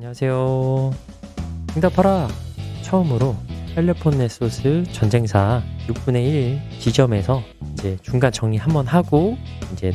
안녕하세요. 응답하라! 처음으로 펠레폰 네소스 전쟁사 6분의 1 지점에서 이제 중간 정리 한번 하고 이제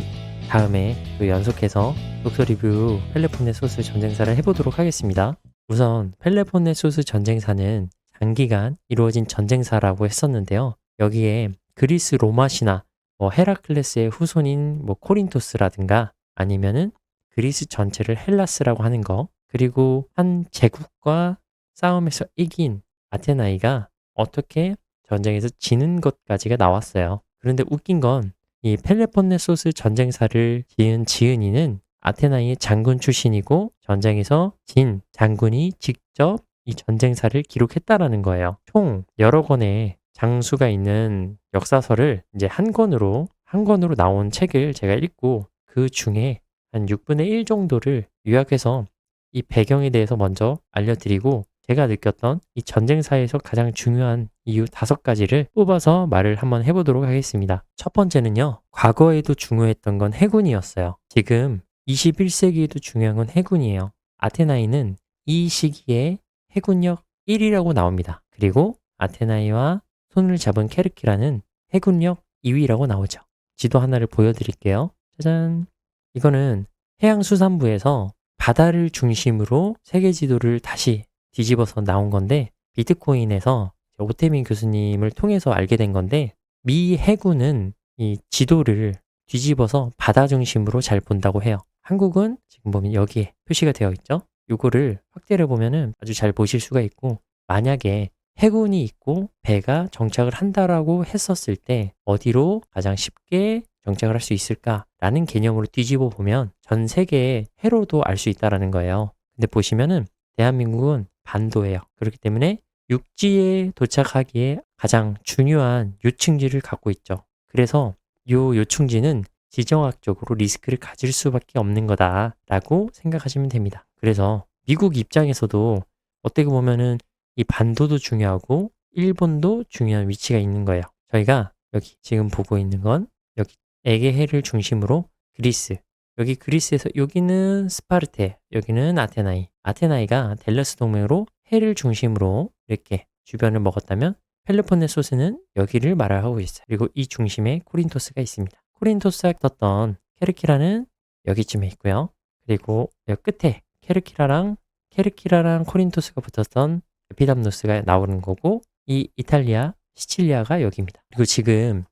다음에 또 연속해서 독서 리뷰 펠레폰네 소스 전쟁사를 해보도록 하겠습니다. 우선 펠레폰네 소스 전쟁사는 장기간 이루어진 전쟁사라고 했었는데요. 여기에 그리스 로마 신화, 뭐 헤라클레스의 후손인 뭐 코린토스라든가 아니면은 그리스 전체를 헬라스라고 하는 거 그리고 한 제국과 싸움에서 이긴 아테나이가 어떻게 전쟁에서 지는 것까지가 나왔어요. 그런데 웃긴 건 이 펠레폰네소스 전쟁사를 지은 지은이는 아테나이의 장군 출신이고 전쟁에서 진 장군이 직접 이 전쟁사를 기록했다라는 거예요. 총 여러 권의 장수가 있는 역사서를 이제 한 권으로 한 권으로 나온 책을 제가 읽고 그 중에 한 6분의 1 정도를 요약해서 이 배경에 대해서 먼저 알려드리고 제가 느꼈던 이 전쟁사에서 가장 중요한 이유 다섯 가지를 뽑아서 말을 한번 해보도록 하겠습니다. 첫 번째는요, 과거에도 중요했던 건 해군이었어요. 지금 21세기에도 중요한 건 해군이에요. 아테나이는 이 시기에 해군력 1위라고 나옵니다. 그리고 아테나이와 손을 잡은 케르키라는 해군력 2위라고 나오죠. 지도 하나를 보여드릴게요. 짜잔. 이거는 해양수산부에서 바다를 중심으로 세계 지도를 다시 뒤집어서 나온 건데 비트코인에서 오태민 교수님을 통해서 알게 된 건데 미 해군은 이 지도를 뒤집어서 바다 중심으로 잘 본다고 해요. 한국은 지금 보면 여기에 표시가 되어 있죠. 이거를 확대를 보면은 아주 잘 보실 수가 있고 만약에 해군이 있고 배가 정착을 한다라고 했었을 때 어디로 가장 쉽게 정착을 할 수 있을까라는 개념으로 뒤집어 보면 전 세계의 해로도 알 수 있다라는 거예요. 근데 보시면은 대한민국은 반도예요. 그렇기 때문에 육지에 도착하기에 가장 중요한 요충지를 갖고 있죠. 그래서 요 요충지는 지정학적으로 리스크를 가질 수밖에 없는 거다라고 생각하시면 됩니다. 그래서 미국 입장에서도 어떻게 보면은 이 반도도 중요하고 일본도 중요한 위치가 있는 거예요. 저희가 여기 지금 보고 있는 건 여기 에게해를 중심으로 그리스 여기 그리스에서 여기는 스파르테 여기는 아테나이 아테나이가 델러스 동맹으로 해를 중심으로 이렇게 주변을 먹었다면 펠로폰네소스는 여기를 말하고 있어요. 그리고 이 중심에 코린토스가 있습니다. 코린토스가 떴던 케르키라는 여기쯤에 있고요. 그리고 여기 끝에 케르키라랑 케르키라랑 코린토스가 붙었던 에피담노스가 나오는 거고 이 이탈리아 시칠리아가 여기입니다. 그리고 지금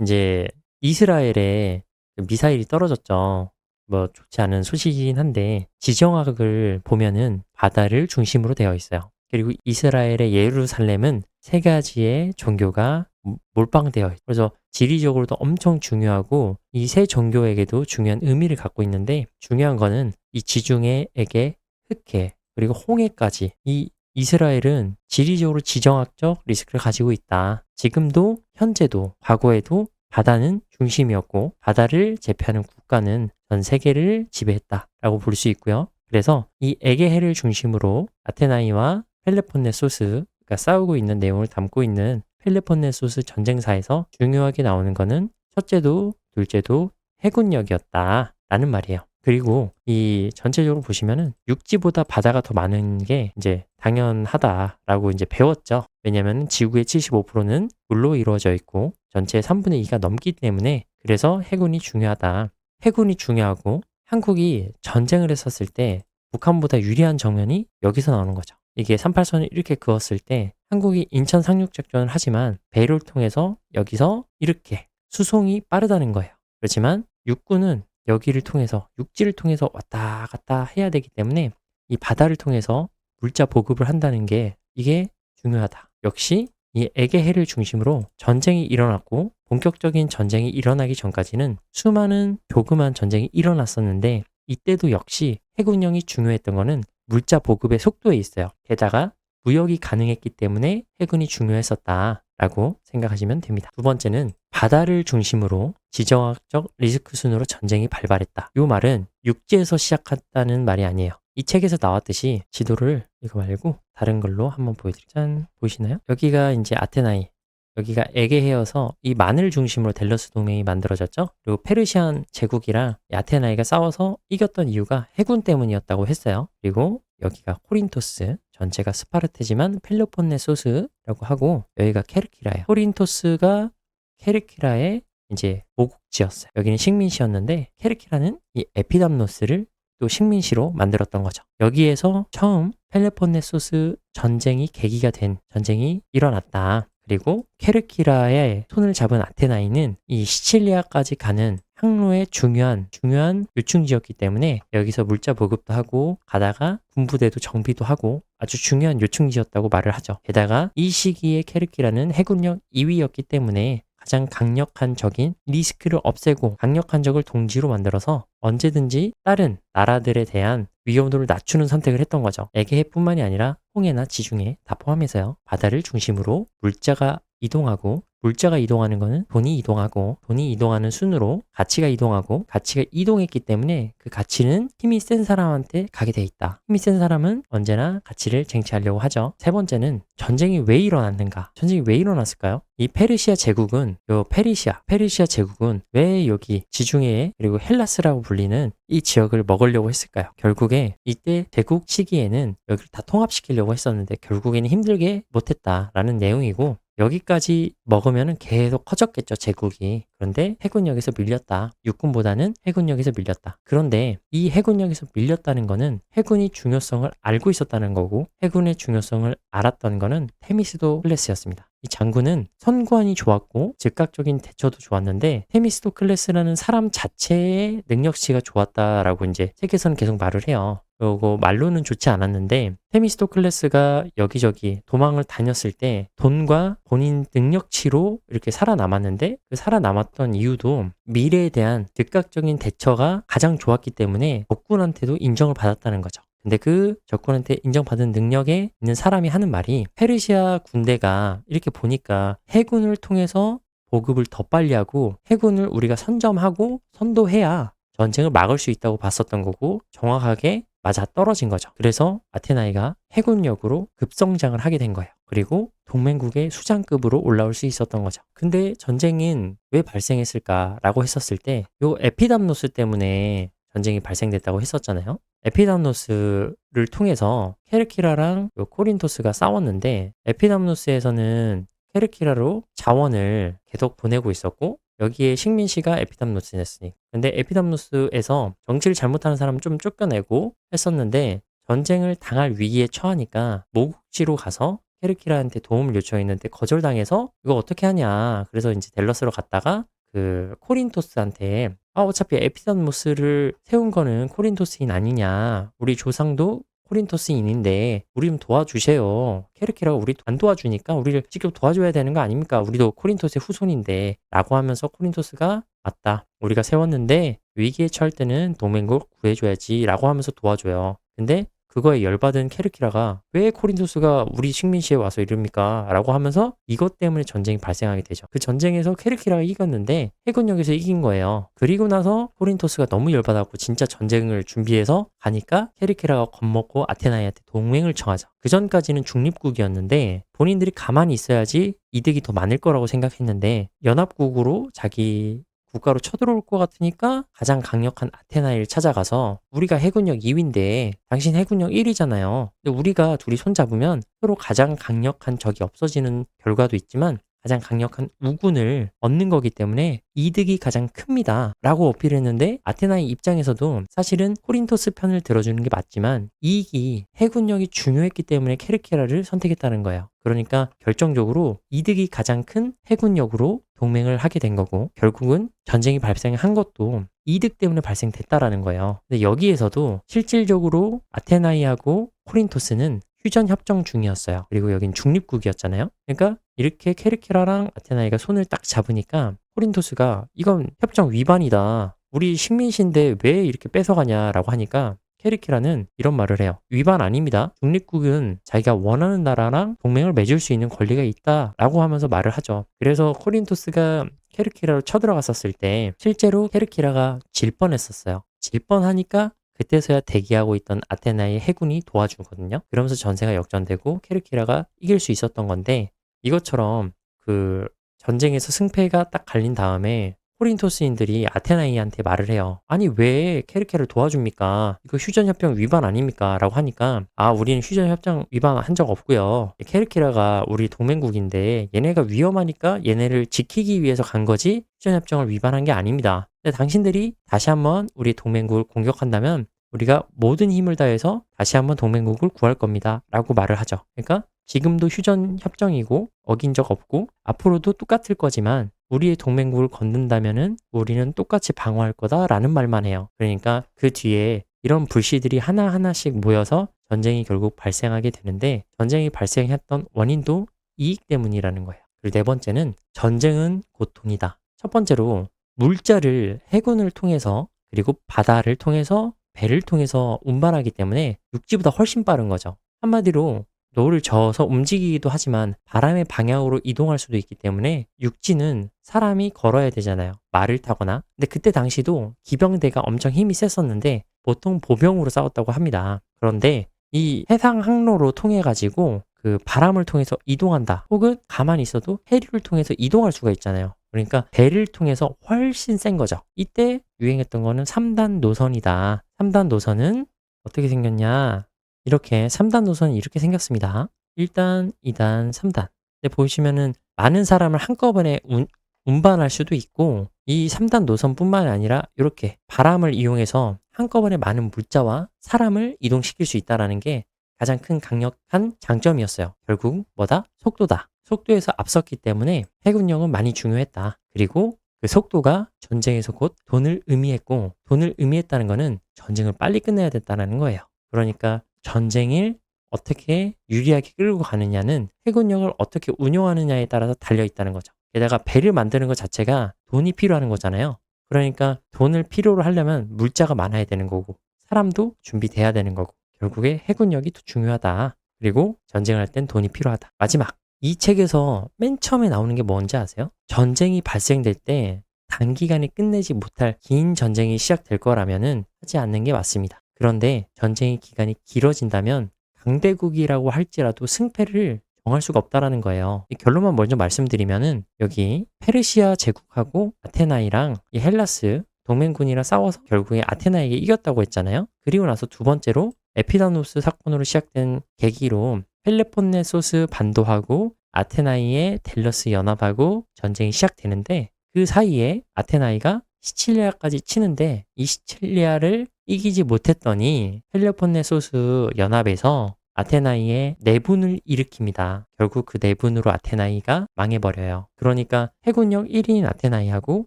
이제 이스라엘에 미사일이 떨어졌죠. 뭐 좋지 않은 소식이긴 한데 지정학을 보면은 바다를 중심으로 되어 있어요. 그리고 이스라엘의 예루살렘은 세 가지의 종교가 몰빵되어 있어요. 그래서 지리적으로도 엄청 중요하고 이 세 종교에게도 중요한 의미를 갖고 있는데 중요한 거는 이 지중해에게 흑해 그리고 홍해까지 이 이스라엘은 지리적으로 지정학적 리스크를 가지고 있다. 지금도 현재도 과거에도 바다는 중심이었고 바다를 제패하는 국가는 전 세계를 지배했다라고 볼 수 있고요. 그래서 이 에게해를 중심으로 아테나이와 펠레폰네소스가 싸우고 있는 내용을 담고 있는 펠레폰네소스 전쟁사에서 중요하게 나오는 것은 첫째도 둘째도 해군력이었다 라는 말이에요. 그리고 이 전체적으로 보시면은 육지보다 바다가 더 많은 게 이제 당연하다라고 이제 배웠죠. 왜냐하면 지구의 75%는 물로 이루어져 있고 전체의 3분의 2가 넘기 때문에 그래서 해군이 중요하다. 해군이 중요하고 한국이 전쟁을 했었을 때 북한보다 유리한 정면이 여기서 나오는 거죠. 이게 38선을 이렇게 그었을 때 한국이 인천 상륙 작전을 하지만 배를 통해서 여기서 이렇게 수송이 빠르다는 거예요. 그렇지만 육군은 여기를 통해서 육지를 통해서 왔다 갔다 해야 되기 때문에 이 바다를 통해서 물자 보급을 한다는 게 이게 중요하다. 역시 이 에게해를 중심으로 전쟁이 일어났고 본격적인 전쟁이 일어나기 전까지는 수많은 조그만 전쟁이 일어났었는데 이때도 역시 해군령이 중요했던 거는 물자 보급의 속도에 있어요. 게다가 무역이 가능했기 때문에 해군이 중요했었다라고 생각하시면 됩니다. 두 번째는 바다를 중심으로 지정학적 리스크 순으로 전쟁이 발발했다. 이 말은 육지에서 시작했다는 말이 아니에요. 이 책에서 나왔듯이 지도를 이거 말고 다른 걸로 한번 보여드릴게요. 짠, 보이시나요? 여기가 이제 아테나이, 여기가 에게해여서 이 만을 중심으로 델러스 동맹이 만들어졌죠. 그리고 페르시안 제국이랑 아테나이가 싸워서 이겼던 이유가 해군 때문이었다고 했어요. 그리고 여기가 코린토스, 전체가 스파르테지만 펠로폰네소스라고 하고 여기가 케르키라예요. 코린토스가 케르키라의 이제 모국지였어요. 여기는 식민시였는데 케르키라는 이 에피담노스를 또 식민시로 만들었던 거죠. 여기에서 처음 펠레폰네소스 전쟁이 계기가 된 전쟁이 일어났다. 그리고 케르키라의 손을 잡은 아테나이는 이 시칠리아까지 가는 항로의 중요한 중요한 요충지였기 때문에 여기서 물자 보급도 하고 가다가 군부대도 정비도 하고 아주 중요한 요충지였다고 말을 하죠. 게다가 이 시기에 케르키라는 해군력 2위였기 때문에 가장 강력한 적인 리스크를 없애고 강력한 적을 동지로 만들어서 언제든지 다른 나라들에 대한 위험도를 낮추는 선택을 했던 거죠. 에게해뿐만이 아니라 홍해나 지중해 다 포함해서요. 바다를 중심으로 물자가 이동하고 물자가 이동하는 거는 돈이 이동하고 돈이 이동하는 순으로 가치가 이동하고 가치가 이동했기 때문에 그 가치는 힘이 센 사람한테 가게 돼 있다. 힘이 센 사람은 언제나 가치를 쟁취하려고 하죠. 세 번째는 전쟁이 왜 일어났는가? 전쟁이 왜 일어났을까요? 이 페르시아 제국은 요 페르시아 페르시아 제국은 왜 여기 지중해 그리고 헬라스라고 불리는 이 지역을 먹으려고 했을까요? 결국에 이때 제국 시기에는 여기를 다 통합시키려고 했었는데 결국에는 힘들게 못했다라는 내용이고 여기까지 먹으면 계속 커졌겠죠, 제국이. 그런데 해군력에서 밀렸다. 육군보다는 해군력에서 밀렸다. 그런데 이 해군력에서 밀렸다는 거는 해군이 중요성을 알고 있었다는 거고 해군의 중요성을 알았던 거는 테미스도 클래스였습니다. 이 장군은 선구안이 좋았고 즉각적인 대처도 좋았는데 테미스도 클래스라는 사람 자체의 능력치가 좋았다라고 이제 책에서는 계속 말을 해요. 그리고 말로는 좋지 않았는데 테미스토클레스가 여기저기 도망을 다녔을 때 돈과 본인 능력치로 이렇게 살아남았는데 그 살아남았던 이유도 미래에 대한 즉각적인 대처가 가장 좋았기 때문에 적군한테도 인정을 받았다는 거죠. 근데 그 적군한테 인정받은 능력에 있는 사람이 하는 말이 페르시아 군대가 이렇게 보니까 해군을 통해서 보급을 더 빨리 하고 해군을 우리가 선점하고 선도해야 전쟁을 막을 수 있다고 봤었던 거고 정확하게 맞아 떨어진 거죠. 그래서 아테나이가 해군력으로 급성장을 하게 된 거예요. 그리고 동맹국의 수장급으로 올라올 수 있었던 거죠. 근데 전쟁은 왜 발생했을까라고 했었을 때, 요 에피담노스 때문에 전쟁이 발생됐다고 했었잖아요. 에피담노스를 통해서 케르키라랑 요 코린토스가 싸웠는데, 에피담노스에서는 케르키라로 자원을 계속 보내고 있었고, 여기에 식민시가 에피담노스였으니. 근데 에피담노스에서 정치를 잘못하는 사람 좀 쫓겨내고 했었는데 전쟁을 당할 위기에 처하니까 모국지로 가서 케르키라한테 도움을 요청했는데 거절당해서 이거 어떻게 하냐. 그래서 이제 델러스로 갔다가 그 코린토스한테 아 어차피 에피담노스를 세운 거는 코린토스인 아니냐. 우리 조상도 코린토스인인데 우리 좀 도와주세요. 케르키라가 우리 안 도와주니까 우리를 직접 도와줘야 되는 거 아닙니까? 우리도 코린토스의 후손인데 라고 하면서 코린토스가 맞다. 우리가 세웠는데 위기에 처할 때는 동맹국 구해줘야지 라고 하면서 도와줘요. 근데 그거에 열받은 케르키라가 왜 코린토스가 우리 식민시에 와서 이럽니까? 라고 하면서 이것 때문에 전쟁이 발생하게 되죠. 그 전쟁에서 케르키라가 이겼는데 해군력에서 이긴 거예요. 그리고 나서 코린토스가 너무 열받았고 진짜 전쟁을 준비해서 가니까 케르키라가 겁먹고 아테나이한테 동맹을 청하죠. 그 전까지는 중립국이었는데 본인들이 가만히 있어야지 이득이 더 많을 거라고 생각했는데 연합국으로 자기 국가로 쳐들어올 것 같으니까 가장 강력한 아테나이를 찾아가서 우리가 해군력 2위인데 당신 해군력 1위잖아요. 근데 우리가 둘이 손잡으면 서로 가장 강력한 적이 없어지는 결과도 있지만 가장 강력한 우군을 얻는 거기 때문에 이득이 가장 큽니다. 라고 어필했는데 아테나의 입장에서도 사실은 코린토스 편을 들어주는 게 맞지만 이익이 해군력이 중요했기 때문에 케르키라를 선택했다는 거예요. 그러니까 결정적으로 이득이 가장 큰 해군력으로 동맹을 하게 된 거고 결국은 전쟁이 발생한 것도 이득 때문에 발생됐다라는 거예요. 근데 여기에서도 실질적으로 아테나이하고 코린토스는 휴전 협정 중이었어요. 그리고 여긴 중립국이었잖아요. 그러니까 이렇게 케르키라랑 아테나이가 손을 딱 잡으니까 코린토스가 이건 협정 위반이다. 우리 식민시인데 왜 이렇게 뺏어가냐라고 하니까 케르키라는 이런 말을 해요. 위반 아닙니다. 중립국은 자기가 원하는 나라랑 동맹을 맺을 수 있는 권리가 있다라고 하면서 말을 하죠. 그래서 코린토스가 케르키라로 쳐들어갔었을 때 실제로 케르키라가 질 뻔했었어요. 질 뻔하니까 그때서야 대기하고 있던 아테나의 해군이 도와주거든요. 그러면서 전세가 역전되고 케르키라가 이길 수 있었던 건데 이것처럼 그 전쟁에서 승패가 딱 갈린 다음에 코린토스인들이 아테나이한테 말을 해요. 아니 왜 케르케를 도와줍니까? 이거 휴전협정 위반 아닙니까? 라고 하니까 아 우리는 휴전협정 위반한 적 없고요. 케르케라가 우리 동맹국인데 얘네가 위험하니까 얘네를 지키기 위해서 간 거지 휴전협정을 위반한 게 아닙니다. 근데 당신들이 다시 한번 우리 동맹국을 공격한다면 우리가 모든 힘을 다해서 다시 한번 동맹국을 구할 겁니다. 라고 말을 하죠. 그러니까 지금도 휴전 협정이고 어긴 적 없고 앞으로도 똑같을 거지만 우리의 동맹국을 건든다면은 우리는 똑같이 방어할 거다라는 말만 해요. 그러니까 그 뒤에 이런 불씨들이 하나하나씩 모여서 전쟁이 결국 발생하게 되는데 전쟁이 발생했던 원인도 이익 때문이라는 거예요. 그리고 네 번째는 전쟁은 고통이다. 첫 번째로 물자를 해군을 통해서 그리고 바다를 통해서 배를 통해서 운반하기 때문에 육지보다 훨씬 빠른 거죠. 한마디로 노를 저어서 움직이기도 하지만 바람의 방향으로 이동할 수도 있기 때문에 육지는 사람이 걸어야 되잖아요. 말을 타거나. 근데 그때 당시도 기병대가 엄청 힘이 셌었는데 보통 보병으로 싸웠다고 합니다. 그런데 이 해상 항로로 통해 가지고 그 바람을 통해서 이동한다. 혹은 가만히 있어도 해류를 통해서 이동할 수가 있잖아요. 그러니까 배를 통해서 훨씬 센 거죠. 이때 유행했던 거는 3단 노선이다. 3단 노선은 어떻게 생겼냐? 이렇게 3단 노선이 이렇게 생겼습니다. 1단, 2단, 3단. 근데 보시면은 많은 사람을 한꺼번에 운, 운반할 수도 있고 이 3단 노선뿐만 아니라 이렇게 바람을 이용해서 한꺼번에 많은 물자와 사람을 이동시킬 수 있다라는 게 가장 큰 강력한 장점이었어요. 결국 뭐다? 속도다. 속도에서 앞섰기 때문에 해군력은 많이 중요했다. 그리고 그 속도가 전쟁에서 곧 돈을 의미했고 돈을 의미했다는 것은 전쟁을 빨리 끝내야 됐다는 거예요. 그러니까 전쟁을 어떻게 유리하게 끌고 가느냐는 해군력을 어떻게 운용하느냐에 따라서 달려 있다는 거죠. 게다가 배를 만드는 것 자체가 돈이 필요한 거잖아요. 그러니까 돈을 필요로 하려면 물자가 많아야 되는 거고 사람도 준비돼야 되는 거고 결국에 해군력이 더 중요하다. 그리고 전쟁을 할 땐 돈이 필요하다. 마지막 이 책에서 맨 처음에 나오는 게 뭔지 아세요? 전쟁이 발생될 때 단기간에 끝내지 못할 긴 전쟁이 시작될 거라면은 하지 않는 게 맞습니다. 그런데 전쟁의 기간이 길어진다면 강대국이라고 할지라도 승패를 정할 수가 없다라는 거예요. 이 결론만 먼저 말씀드리면은 여기 페르시아 제국하고 아테나이랑 이 헬라스 동맹군이랑 싸워서 결국에 아테나에게 이겼다고 했잖아요. 그리고 나서 두 번째로 에피다노스 사건으로 시작된 계기로 펠레폰네소스 반도하고 아테나이의 델러스 연합하고 전쟁이 시작되는데 그 사이에 아테나이가 시칠리아까지 치는데 이 시칠리아를 이기지 못했더니 펠레폰네소스 연합에서 아테나이의 내분을 일으킵니다. 결국 그 내분으로 아테나이가 망해버려요. 그러니까 해군력 1위인 아테나이하고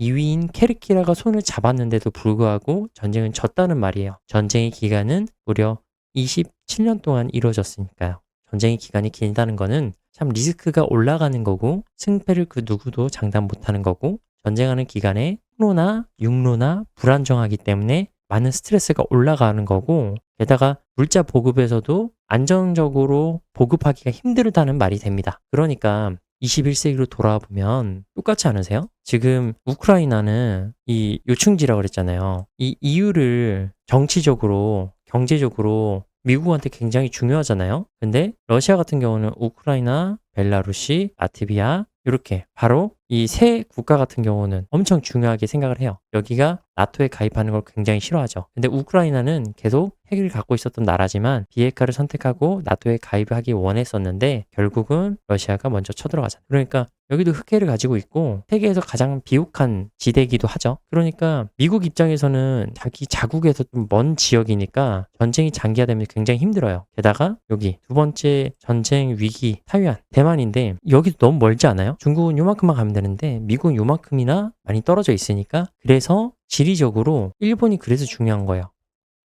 2위인 케르키라가 손을 잡았는데도 불구하고 전쟁은 졌다는 말이에요. 전쟁의 기간은 무려 27년 동안 이루어졌으니까요. 전쟁의 기간이 길다는 거는 참 리스크가 올라가는 거고 승패를 그 누구도 장담 못하는 거고 전쟁하는 기간에 항로나 육로나 불안정하기 때문에 많은 스트레스가 올라가는 거고 게다가 물자 보급에서도 안정적으로 보급하기가 힘들다는 말이 됩니다. 그러니까 21세기로 돌아와 보면 똑같지 않으세요? 지금 우크라이나는 이 요충지라고 그랬잖아요. 이 이유를 정치적으로 경제적으로 미국한테 굉장히 중요하잖아요. 근데 러시아 같은 경우는 우크라이나, 벨라루시, 라트비아 이렇게 바로 이 세 국가 같은 경우는 엄청 중요하게 생각을 해요. 여기가 나토에 가입하는 걸 굉장히 싫어하죠. 근데 우크라이나는 계속 핵을 갖고 있었던 나라지만 비핵화를 선택하고 나토에 가입하기 원했었는데 결국은 러시아가 먼저 쳐들어가잖아요. 그러니까 여기도 흑해를 가지고 있고 세계에서 가장 비옥한 지대이기도 하죠. 그러니까 미국 입장에서는 자기 자국에서 좀 먼 지역이니까 전쟁이 장기화되면 굉장히 힘들어요. 게다가 여기 두 번째 전쟁 위기 타이완 대만인데 여기도 너무 멀지 않아요? 중국은 요만큼만 가면 되는데 미국은 요만큼이나 많이 떨어져 있으니까 그래서 지리적으로 일본이 그래서 중요한 거예요.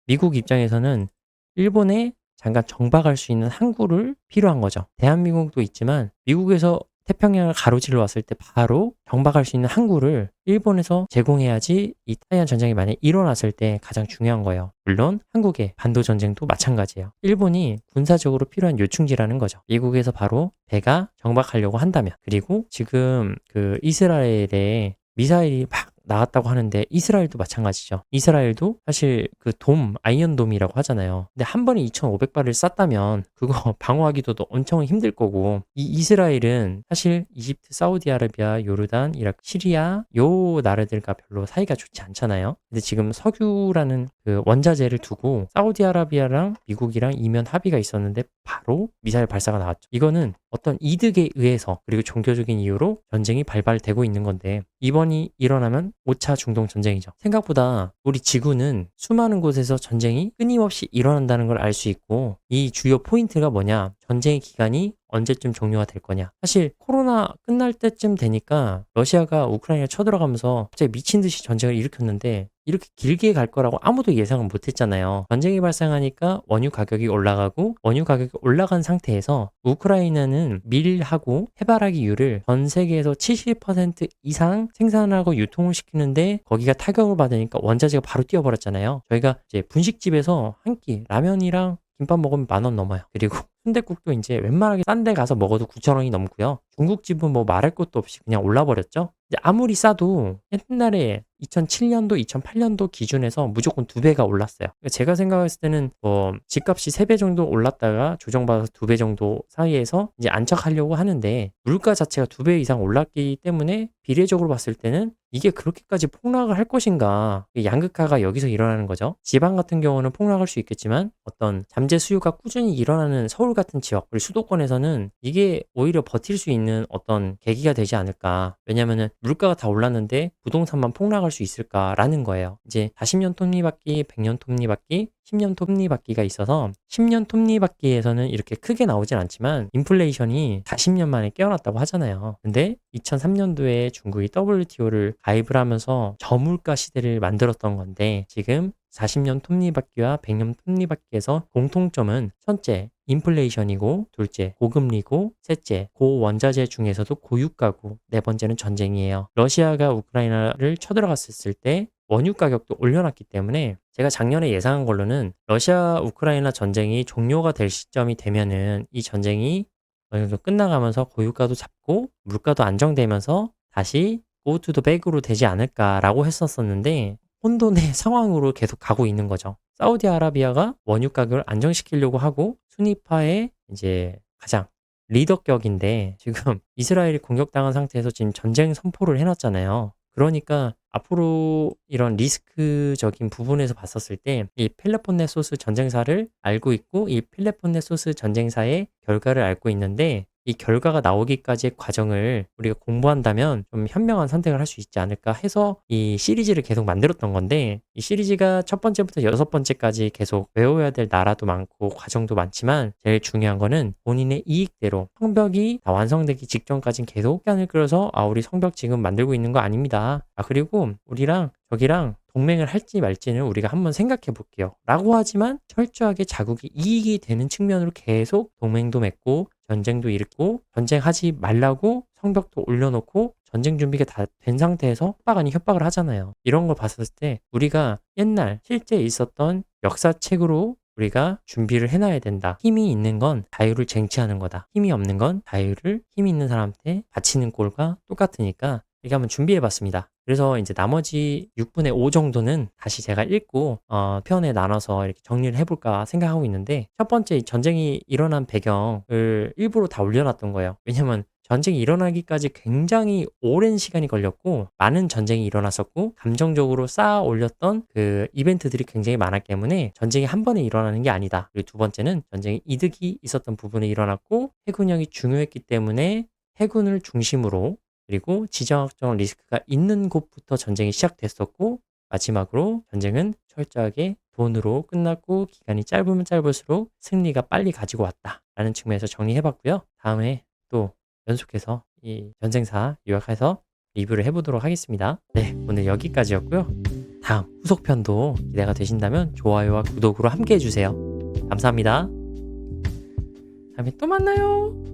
미국 입장에서는 일본에 잠깐 정박할 수 있는 항구를 필요한 거죠. 대한민국도 있지만 미국에서 태평양을 가로질러 왔을 때 바로 정박할 수 있는 항구를 일본에서 제공해야지 이 타이완 전쟁이 만약 일어났을 때 가장 중요한 거예요. 물론 한국의 반도 전쟁도 마찬가지예요. 일본이 군사적으로 필요한 요충지라는 거죠. 미국에서 바로 배가 정박하려고 한다면 그리고 지금 그 이스라엘에 미사일이 막 나왔다고 하는데 이스라엘도 마찬가지죠. 이스라엘도 사실 그 돔, 아이언돔이라고 하잖아요. 근데 한 번에 2,500발을 쐈다면 그거 방어하기도 또 엄청 힘들 거고 이 이스라엘은 사실 이집트, 사우디아라비아, 요르단, 이라크, 시리아 요 나라들과 별로 사이가 좋지 않잖아요. 근데 지금 석유라는 그 원자재를 두고 사우디아라비아랑 미국이랑 이면 합의가 있었는데 바로 미사일 발사가 나왔죠. 이거는 어떤 이득에 의해서 그리고 종교적인 이유로 전쟁이 발발되고 있는 건데 이번이 일어나면 5차 중동 전쟁이죠. 생각보다 우리 지구는 수많은 곳에서 전쟁이 끊임없이 일어난다는 걸 알 수 있고 이 주요 포인트가 뭐냐? 전쟁의 기간이 언제쯤 종료가 될 거냐. 사실 코로나 끝날 때쯤 되니까 러시아가 우크라이나 쳐들어가면서 갑자기 미친 듯이 전쟁을 일으켰는데 이렇게 길게 갈 거라고 아무도 예상을 못 했잖아요. 전쟁이 발생하니까 원유 가격이 올라가고 원유 가격이 올라간 상태에서 우크라이나는 밀하고 해바라기유를 전 세계에서 70% 이상 생산하고 유통을 시키는데 거기가 타격을 받으니까 원자재가 바로 뛰어버렸잖아요. 저희가 이제 분식집에서 한 끼 라면이랑 김밥 먹으면 만 원 넘어요. 그리고 순대국도 이제 웬만하게 싼 데 가서 먹어도 9천 원이 넘고요. 중국집은 뭐 말할 것도 없이 그냥 올라버렸죠. 아무리 싸도 옛날에 2007년도, 2008년도 기준에서 무조건 두 배가 올랐어요. 그러니까 제가 생각했을 때는 뭐 집값이 세 배 정도 올랐다가 조정받아서 두 배 정도 사이에서 이제 안착하려고 하는데 물가 자체가 두 배 이상 올랐기 때문에 비례적으로 봤을 때는 이게 그렇게까지 폭락을 할 것인가 양극화가 여기서 일어나는 거죠. 지방 같은 경우는 폭락할 수 있겠지만 어떤 잠재 수요가 꾸준히 일어나는 서울 같은 지역 그리고 수도권에서는 이게 오히려 버틸 수 있는 어떤 계기가 되지 않을까. 왜냐면은 물가가 다 올랐는데 부동산만 폭락할 수 있을까라는 거예요. 이제 40년 톱니바퀴, 100년 톱니바퀴, 10년 톱니바퀴가 있어서 10년 톱니바퀴에서는 이렇게 크게 나오진 않지만 인플레이션이 40년 만에 깨어났다고 하잖아요. 근데 2003년도에 중국이 WTO를 가입을 하면서 저물가 시대를 만들었던 건데 지금 40년 톱니바퀴와 100년 톱니바퀴에서 공통점은 첫째, 인플레이션이고 둘째, 고금리고 셋째, 고원자재 중에서도 고유가고 네 번째는 전쟁이에요. 러시아가 우크라이나를 쳐들어갔을 때 원유 가격도 올려놨기 때문에 제가 작년에 예상한 걸로는 러시아 우크라이나 전쟁이 종료가 될 시점이 되면은 이 전쟁이 어느 정도 끝나가면서 고유가도 잡고 물가도 안정되면서 다시 the back으로 되지 않을까라고 했었었는데 혼돈의 상황으로 계속 가고 있는 거죠. 사우디아라비아가 원유 가격을 안정시키려고 하고 순위파의 이제 가장 리더격인데 지금 이스라엘이 공격당한 상태에서 지금 전쟁 선포를 해놨잖아요. 그러니까 앞으로 이런 리스크적인 부분에서 봤었을 때 이 펠레폰네소스 전쟁사를 알고 있고 이 펠레폰네소스 전쟁사의 결과를 알고 있는데 이 결과가 나오기까지의 과정을 우리가 공부한다면 좀 현명한 선택을 할 수 있지 않을까 해서 이 시리즈를 계속 만들었던 건데 이 시리즈가 첫 번째부터 여섯 번째까지 계속 외워야 될 나라도 많고 과정도 많지만 제일 중요한 거는 본인의 이익대로 성벽이 다 완성되기 직전까지는 계속 시간을 끌어서 아 우리 성벽 지금 만들고 있는 거 아닙니다. 아 그리고 우리랑 저기랑 동맹을 할지 말지는 우리가 한번 생각해 볼게요. 라고 하지만 철저하게 자국이 이익이 되는 측면으로 계속 동맹도 맺고 전쟁도 일고 전쟁하지 말라고 성벽도 올려놓고 전쟁 준비가 다 된 상태에서 협박 아닌 협박을 하잖아요. 이런 걸 봤을 때 우리가 옛날 실제 있었던 역사책으로 우리가 준비를 해놔야 된다. 힘이 있는 건 자유를 쟁취하는 거다. 힘이 없는 건 자유를 힘 있는 사람한테 바치는 꼴과 똑같으니까 이렇게 한번 준비해 봤습니다. 그래서 이제 나머지 6분의 5 정도는 다시 제가 읽고 어, 편에 나눠서 이렇게 정리를 해볼까 생각하고 있는데 첫 번째 전쟁이 일어난 배경을 일부러 다 올려놨던 거예요. 왜냐면 전쟁이 일어나기까지 굉장히 오랜 시간이 걸렸고 많은 전쟁이 일어났었고 감정적으로 쌓아 올렸던 그 이벤트들이 굉장히 많았기 때문에 전쟁이 한 번에 일어나는 게 아니다. 그리고 두 번째는 전쟁이 이득이 있었던 부분에 일어났고 해군력이 중요했기 때문에 해군을 중심으로 그리고 지정학적 리스크가 있는 곳부터 전쟁이 시작됐었고 마지막으로 전쟁은 철저하게 돈으로 끝났고 기간이 짧으면 짧을수록 승리가 빨리 가지고 왔다라는 측면에서 정리해봤고요. 다음에 또 연속해서 이 전쟁사 요약해서 리뷰를 해보도록 하겠습니다. 네, 오늘 여기까지였고요. 다음 후속편도 기대가 되신다면 좋아요와 구독으로 함께 해주세요. 감사합니다. 다음에 또 만나요.